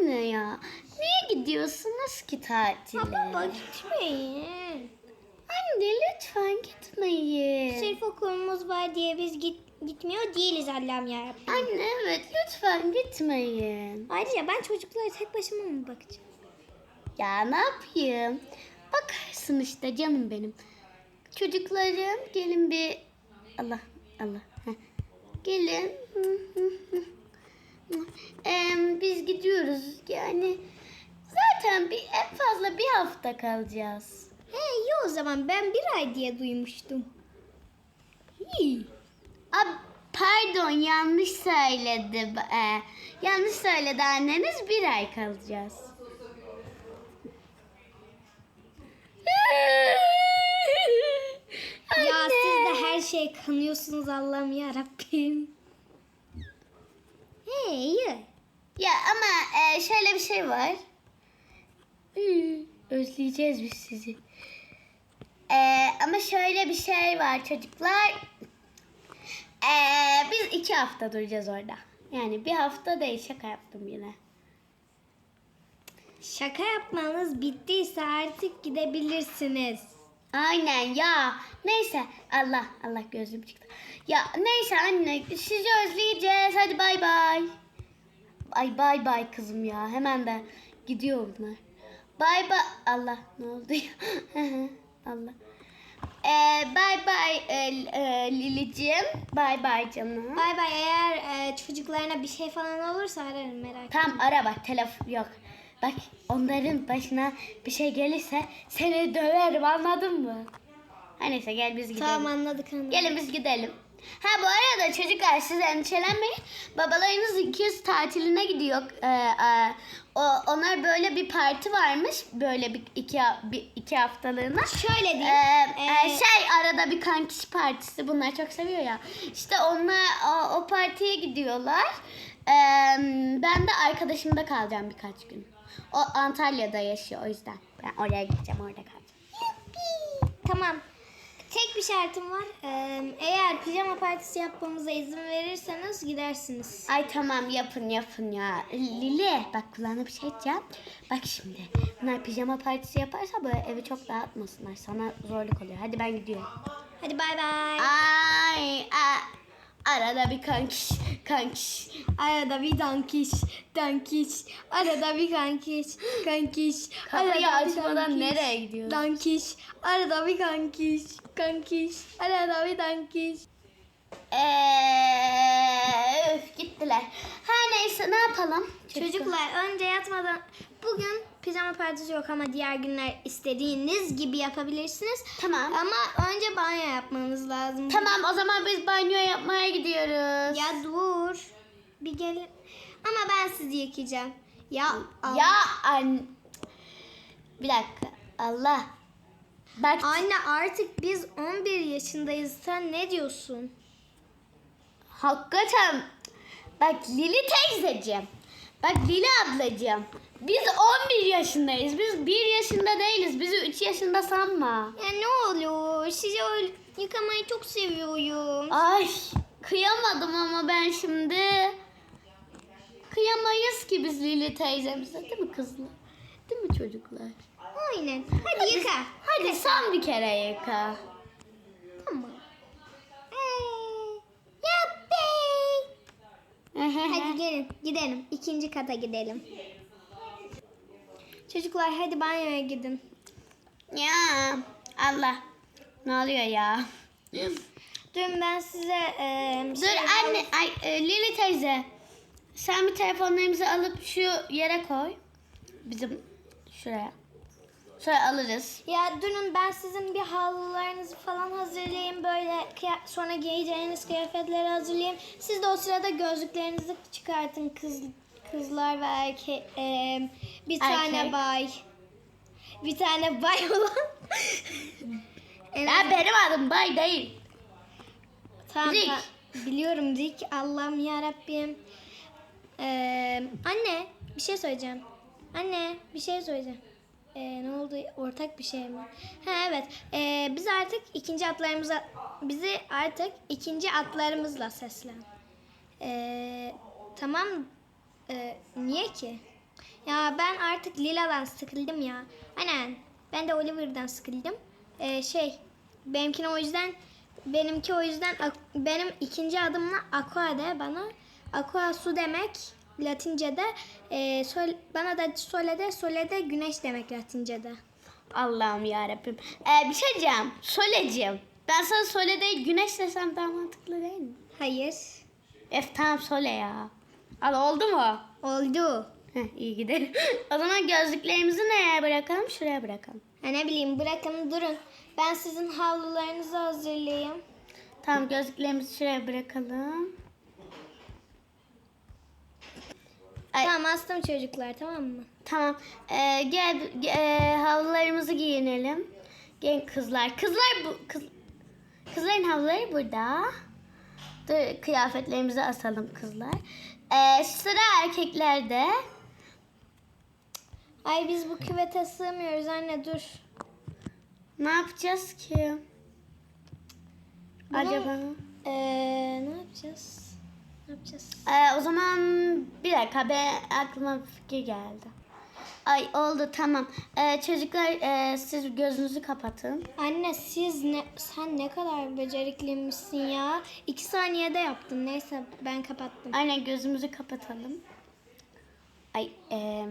Anne ya. Niye gidiyorsunuz ki tatile? Baba gitmeyin. Anne lütfen gitmeyin. Sırf okulumuz var diye biz git, gitmiyor değiliz Allah'ım yarabbim. Anne evet lütfen gitmeyin. Ayrıca ben çocuklara tek başıma mı bakacağım? Ya ne yapayım? Bakarsın işte canım benim. Çocuklarım gelin bir... Allah Allah. Heh. Gelin. Hı, hı, hı. Em, biz gidiyoruz yani. Zaten bir en fazla bir hafta kalacağız. He iyi o zaman ben bir ay diye duymuştum. İyi. Ab, pardon yanlış söyledi. Ee, yanlış söyledi anneniz bir ay kalacağız. Ya siz de her şeye kanıyorsunuz Allah'ım yarabbim. He iyi. Ya ama e, şöyle bir şey var. Hı, özleyeceğiz biz sizi. E, ama şöyle bir şey var çocuklar. E, biz iki hafta duracağız orada. Yani bir hafta değil şaka yaptım yine. Şaka yapmanız bittiyse artık gidebilirsiniz. Aynen ya. Neyse Allah Allah gözüm çıktı. Ya neyse anne sizi özleyeceğiz. Hadi bay bay. Ay bay bay kızım ya. Hemen de gidiyor bunlar. Bay bay. Allah ne oldu ya? Allah. Ee, bay bay e, e, Lilicim. Bay bay canım. Bay bay eğer e, çocuklarına bir şey falan olursa ararım merak etme. Tam ara bak telefon yok. Bak onların başına bir şey gelirse seni döverim anladın mı? Ha neyse gel biz gidelim. Tamam anladık anladık. Gelin biz gidelim. Ha bu arada çocuklar siz endişelenmeyin. Babalarınız ikiz tatiline gidiyor. Ee, e, o, onlar böyle bir parti varmış. Böyle bir iki, bir, iki haftalığına. Şöyle diyeyim. Ee, Ee, şey arada bir kankiş partisi bunlar çok seviyor ya. İşte onlar o, o partiye gidiyorlar. Ee, ben de arkadaşımda kalacağım birkaç gün. O Antalya'da yaşıyor o yüzden. Ben oraya gideceğim orada kalacağım. Tamam. Tek bir şartım var. Ee, eğer pijama partisi yapmamıza izin verirseniz gidersiniz. Ay tamam yapın yapın ya. Lili bak kulağına bir şey diyeceğim. Bak şimdi bunlar pijama partisi yaparsa böyle evi çok dağıtmasınlar. Sana zorluk oluyor. Hadi ben gidiyorum. Hadi bay bay. Ay a, arada bir kankiş kankiş. Arada bir dankiş, dankiş. Arada bir kankiş, kankiş. Kapıyı Arada açmadan dankiş, nereye gidiyorsun? Dankiş. Arada bir kankiş, kankiş. Arada bir dankiş. Eee, üf, gittiler. Her neyse ne yapalım? Çocuklar önce yatmadan bugün pijama partisi yok ama diğer günler istediğiniz gibi yapabilirsiniz. Tamam. Ama önce banyo yapmanız lazım. Tamam o zaman biz banyo yapmaya gidiyoruz. Ya dur. Bir gelin. Ama ben sizi yıkayacağım. Ya al- Ya an... Bir dakika. Allah. Bak Anne artık biz 11 yaşındayız. Sen ne diyorsun? Hakikaten bak Lili teyzeciğim. Bak Lili ablacığım. Biz 11 yaşındayız. Biz 1 yaşında değiliz. Bizi 3 yaşında sanma. Ya ne olur. Sizi öyle yıkamayı çok seviyorum. Ay kıyamadım ama ben şimdi. Kıyamayız ki biz Lili teyzemize değil mi kızlar? Değil mi çocuklar? Aynen. Hadi yıka. Hadi son bir kere yıka. Hadi gelin gidelim. İkinci kata gidelim. Çocuklar hadi banyoya gidin. ya Allah. Ne oluyor ya? Dün ben size e, Dur şey- anne, ay e, Lili teyze. Sen bir telefonlarımızı alıp şu yere koy. Bizim şuraya. Sonra alırız. Ya dünün ben sizin bir halılarınızı falan hazırlayayım böyle sonra giyeceğiniz kıyafetleri hazırlayayım. Siz de o sırada gözlüklerinizi çıkartın kız kızlar ve erkek e, bir tane Erkek. bay. Bir tane bay olan. Ya azından- benim adım Bay değil. Tamam, Rick. tamam. Biliyorum Rick. Allah'ım ya Rabbim. anne bir şey söyleyeceğim. Anne bir şey söyleyeceğim. Ee, ne oldu? Ortak bir şey mi? Ha evet. Ee, biz artık ikinci atlarımıza bizi artık ikinci atlarımızla seslen. Ee, tamam. Ee, niye ki? Ya ben artık Lila'dan sıkıldım ya. Aynen. Ben de Oliver'dan sıkıldım. Ee, şey benimkine o yüzden benimki o yüzden benim ikinci adımla aqua de bana. Aqua su demek Latince'de. Ee, sol, bana da solede solede güneş demek Latince'de. Allah'ım yarabbim. Ee, bir şey diyeceğim. Solecim. Ben sana Sole değil Güneş desem daha mantıklı değil mi? Hayır. Ef tamam Sole ya. Al oldu mu? Oldu. Heh, iyi gidelim. o zaman gözlüklerimizi nereye bırakalım? Şuraya bırakalım. Ha, ne bileyim bırakın durun. Ben sizin havlularınızı hazırlayayım. Tamam gözlüklerimizi şuraya bırakalım. Ay, Tamam astım çocuklar tamam mı? Tamam. Ee, gel e, havlularımızı giyinelim. Gel kızlar. Kızlar bu kız, kızların havluları burada. Dur kıyafetlerimizi asalım kızlar. Ee, sıra erkeklerde. Ay biz bu küvete sığmıyoruz anne dur. Ne yapacağız ki? Bunu- Acaba? Ee, ne yapacağız? Ne yapacağız? Ee, o zaman bir dakika be aklıma bir fikir geldi. Ay oldu tamam. Ee, çocuklar e, siz gözünüzü kapatın. Anne siz ne sen ne kadar becerikliymişsin ya. İki saniyede yaptın. Neyse ben kapattım. Aynen gözümüzü kapatalım. Ay e,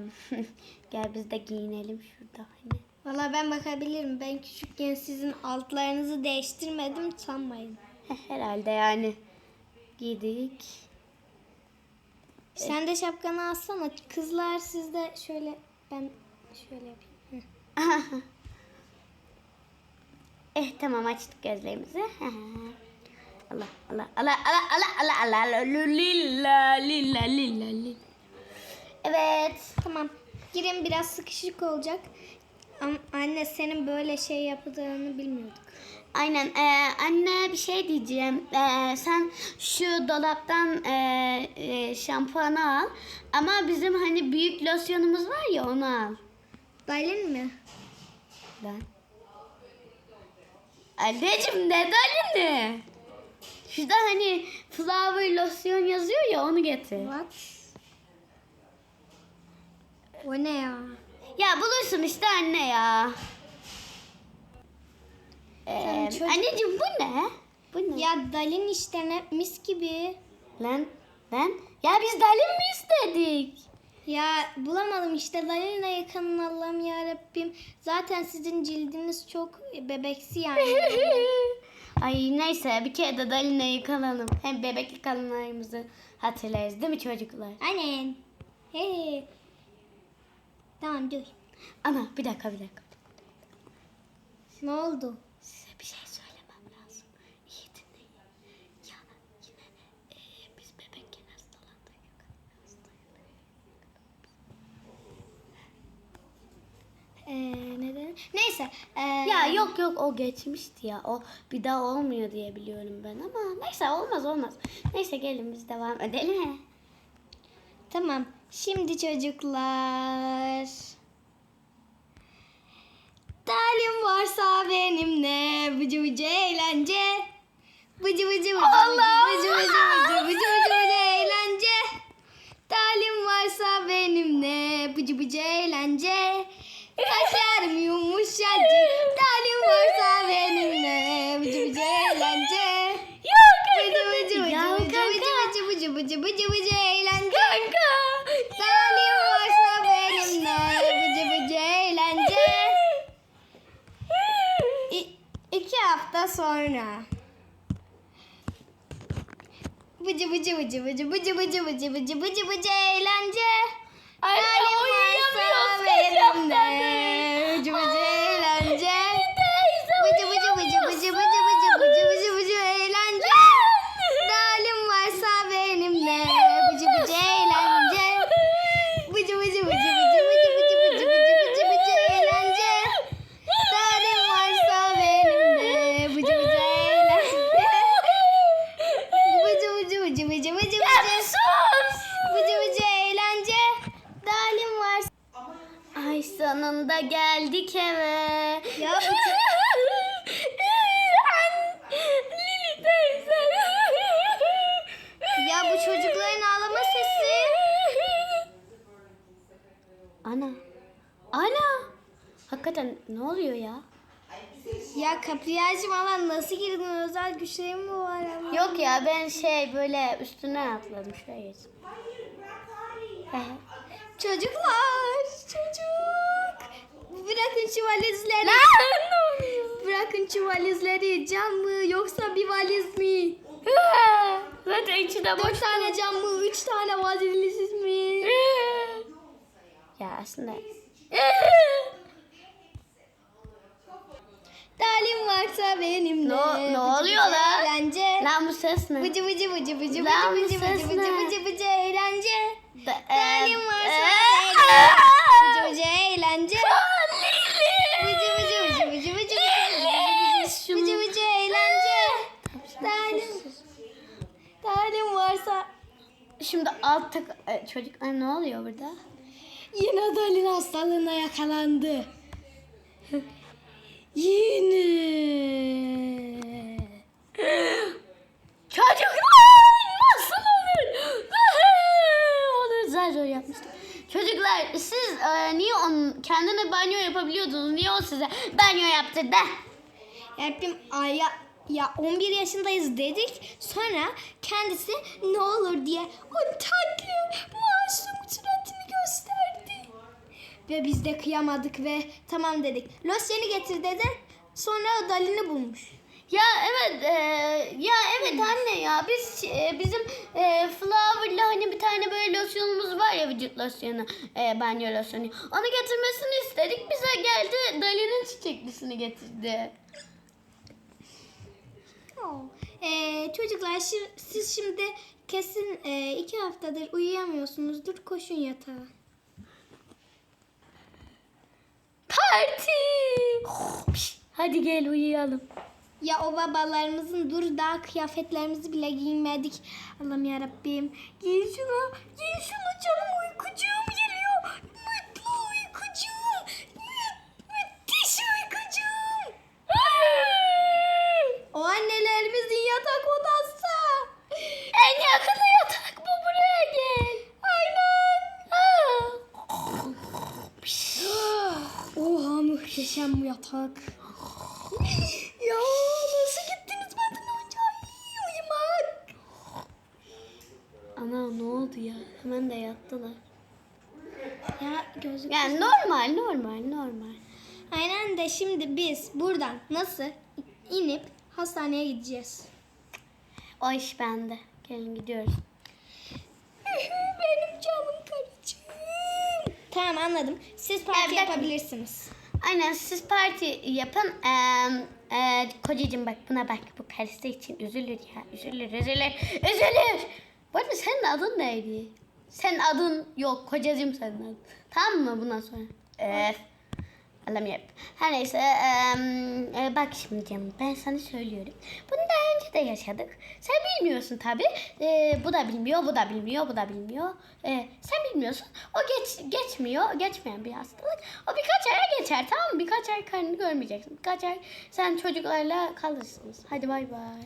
gel biz de giyinelim şurada hani. Valla ben bakabilirim. Ben küçükken sizin altlarınızı değiştirmedim sanmayın. Herhalde yani giydik. Sen de şapkanı alsana. Kızlar siz de şöyle ben şöyle yapayım. eh tamam açtık gözlerimizi. Allah Allah Allah Allah Allah Allah Allah lilla lilla lilla. Evet tamam. Girin biraz sıkışık olacak. Anne senin böyle şey yapıldığını bilmiyorduk. Aynen. Ee, anne bir şey diyeceğim. Ee, sen şu dolaptan ee, ee, şampuanı al. Ama bizim hani büyük losyonumuz var ya onu al. Dalin mi? Ben. Anneciğim ne dalini? Şurada hani flower losyon yazıyor ya onu getir. What? O ne ya? Ya bulursun işte anne ya. Ee, çocuk- anneciğim bu ne? Bu ne? Ya Dalin işte ne mis gibi. Lan lan ya biz dalin mi istedik? Ya bulamadım işte Dalin'le yakının Allah'ım ya Rabbim. Zaten sizin cildiniz çok bebeksi yani. Ay neyse bir kere de dalinle yıkanalım. Hem bebeklik anılarımızı hatırlarız değil mi çocuklar? Aynen. Hey. Tamam dur. Ana bir dakika bir dakika. Ne oldu? Size bir şey söylemem lazım. İyi dinleyin. Ya yine e, biz bebekken hastalandık. Ee, neden? Neyse. ee, Ya yok yok o geçmişti ya. O bir daha olmuyor diye biliyorum ben ama neyse olmaz olmaz. Neyse gelin biz devam edelim. Tamam. Şimdi çocuklar. Talim varsa benimle bıcı bıcı eğlence. Bıcı bıcı bıcı Allah bıcı bıcı bıcı bıcı Bıcı bıcı bıcı bıcı bıcı bıcı bıcı bıcı bıcı bıcı eğlence. Ay, Talim varsa benimle bıcı bıcı eğlence. Hakikaten ne oluyor ya? Ya kapiyacım alan nasıl girdin? Özel güçlerim mi var ama? Yok ya ben şey böyle üstüne atladım şuraya. Çocuklar, çocuk. Bırakın şu valizleri. Bırakın şu valizleri. Cam mı yoksa bir valiz mi? Zaten içinde Dört tane cam mı? Üç tane valiz mi? Ya aslında. Varsa benimle. Ne- ne oluyor lan? Eğlence. Lan bu ses ne? Bıcı bıcı bıcı bıcı Lan bıcı bıcı bıcı bıcı bıcı bıcı eğlence. E- varsa e- eğlence. Bıcı bıcı eğlence. Bıcı bıcı bıcı bıcı bıcı bıcı bıcı bıcı eğlence. Dalim. Dalim varsa Şimdi altta e, çocuklar ne oluyor burada? yine Dalin hastalığına yakalandı. Yine. Çocuklar nasıl olur? zar zor yapmıştım. Çocuklar siz e, niye onun kendine banyo yapabiliyordunuz? Niye o size banyo yaptırdı? Yapayım ay ya, ya 11 yaşındayız dedik. Sonra kendisi ne olur diye o tatlı Ve biz de kıyamadık ve tamam dedik. Losyeni getir dedi. Sonra Dalin'i bulmuş. Ya evet e, ya evet anne ya biz e, bizim e, Flower'la hani bir tane böyle losyonumuz var ya vücut losyonu e, banyo losyonu onu getirmesini istedik bize geldi Dali'nin çiçeklisini getirdi. Ee, çocuklar şi- siz şimdi kesin e, iki haftadır uyuyamıyorsunuzdur. Koşun yatağa. Parti! Hadi gel uyuyalım. Ya o babalarımızın dur daha kıyafetlerimizi bile giymedik. Allah'ım yarabbim. Giy şunu. Giy şunu canım uykucuğum geliyor. Mutlu uykucuğum. Mü- müthiş uykucuğum. o annelerimizin yatak odası. En yakın yatak bu buraya gel. Aynen. Ah. Oha bu yatak. ya nasıl gittiniz benden önce? Ay, uyumak. Ana ne oldu ya? Hemen de yattılar. Ya gözlük. Yani normal normal normal. Aynen de şimdi biz buradan nasıl inip hastaneye gideceğiz? O iş bende. Gelin gidiyoruz. Benim canım karıcığım. Tamam anladım. Siz parti dakika. yapabilirsiniz. Aynen siz parti yapın. Ee, e, kocacığım bak buna bak. Bu karısı için üzülür ya. Üzülür üzülür. Üzülür. Bu arada senin adın neydi? Senin adın yok. Kocacığım senin adın. Tamam mı bundan sonra? Evet. Yap. Her neyse. em, e, bak şimdi canım ben sana söylüyorum. Bunu daha önce de yaşadık. Sen bilmiyorsun tabi. bu da bilmiyor, bu da bilmiyor, bu da bilmiyor. E, sen bilmiyorsun. O geç geçmiyor. Geçmeyen bir hastalık. O birkaç aya geçer tamam mı? Birkaç ay karnını görmeyeceksin. Birkaç ay sen çocuklarla kalırsınız. Hadi bay bay.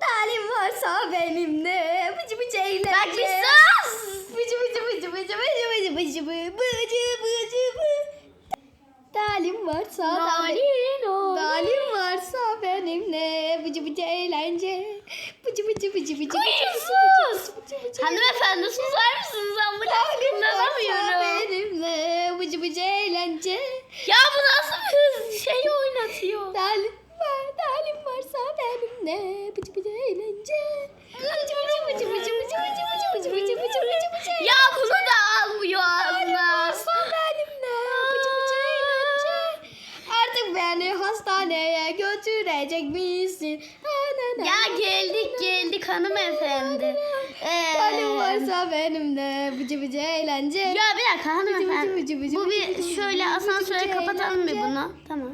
Dalim varsa benimle bıcı bıcı eğlence. Bak bir sus! Bıcı bıcı bıcı bıcı bıcı bıcı bıcı bı bıcı bıcı bı. Dalim varsa da be- Dalin Dalim varsa benimle bıcı bıcı eğlence. Bıcı bıcı bıcı bıcı bıcı sus! Hanımefendi susar mısınız? Ambulans Dalim varsa kullanamıyorum. benimle bıcı bıcı eğlence. Ya bu nasıl bir şey oynatıyor? Dalim var, dalim varsa benimle bıcı bıcı Bu bir şöyle asansöre kapatalım mı bunu? Tamam.